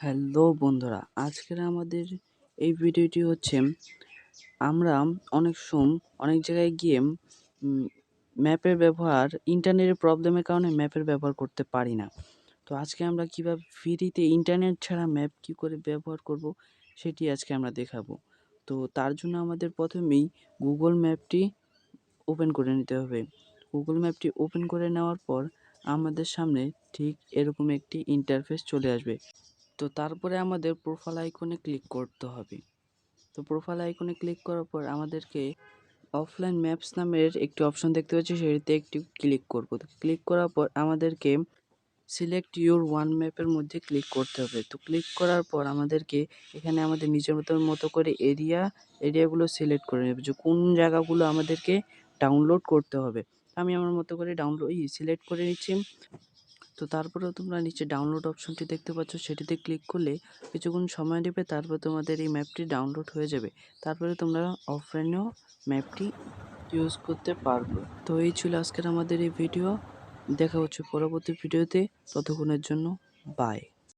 Hello বন্ধুরা, আজকের আমাদের এই ভিডিওটি হচ্ছে আমরা অনেক সময় অনেক জায়গায় গিয়ে ম্যাপের ব্যবহার, ইন্টারনেটের প্রবলেমের কারণে ম্যাপের ব্যবহার করতে পারি না। তো আজকে আমরা কীভাবে ফ্রিতে ইন্টারনেট ছাড়া ম্যাপ কী করে ব্যবহার করব সেটি আজকে আমরা দেখাবো। তো তার জন্য আমাদের প্রথমেই গুগল ম্যাপটি ওপেন করে নিতে হবে। গুগল ম্যাপটি ওপেন করে নেওয়ার পর আমাদের সামনে ঠিক এরকম একটি ইন্টারফেস চলে আসবে। তো তারপরে আমাদের প্রোফাইল আইকনে ক্লিক করতে হবে। তো প্রোফাইল আইকনে ক্লিক করার পর আমাদেরকে অফলাইন ম্যাপস নামের একটি অপশন দেখতে পাচ্ছি, সেটিতে একটি ক্লিক করব। ক্লিক করার পর আমাদেরকে সিলেক্ট ইউর ওয়ান ম্যাপের মধ্যে ক্লিক করতে হবে। তো ক্লিক করার পর আমাদেরকে এখানে আমাদের নিজের মতো মতো করে এরিয়া এরিয়াগুলো সিলেক্ট করে নেবে। যে কোন জায়গাগুলো আমাদেরকে ডাউনলোড করতে হবে। আমি আমার মতো করে ডাউনলোড সিলেক্ট করে নিচ্ছি। তো তারপরে তোমরা নিচে ডাউনলোড অপশনটি দেখতে পাচ্ছ। সেটিতে ক্লিক করলে কিছুক্ষণ সময় নেবে, তারপর তোমাদের এই ম্যাপটি ডাউনলোড হয়ে যাবে। তারপরে তোমরা অফলাইনেও ম্যাপটি ইউজ করতে পারবে। তো এই ছিল আজকের আমাদের এই ভিডিও দেখা হচ্ছে পরবর্তী ভিডিওতে ততক্ষণের জন্য বাই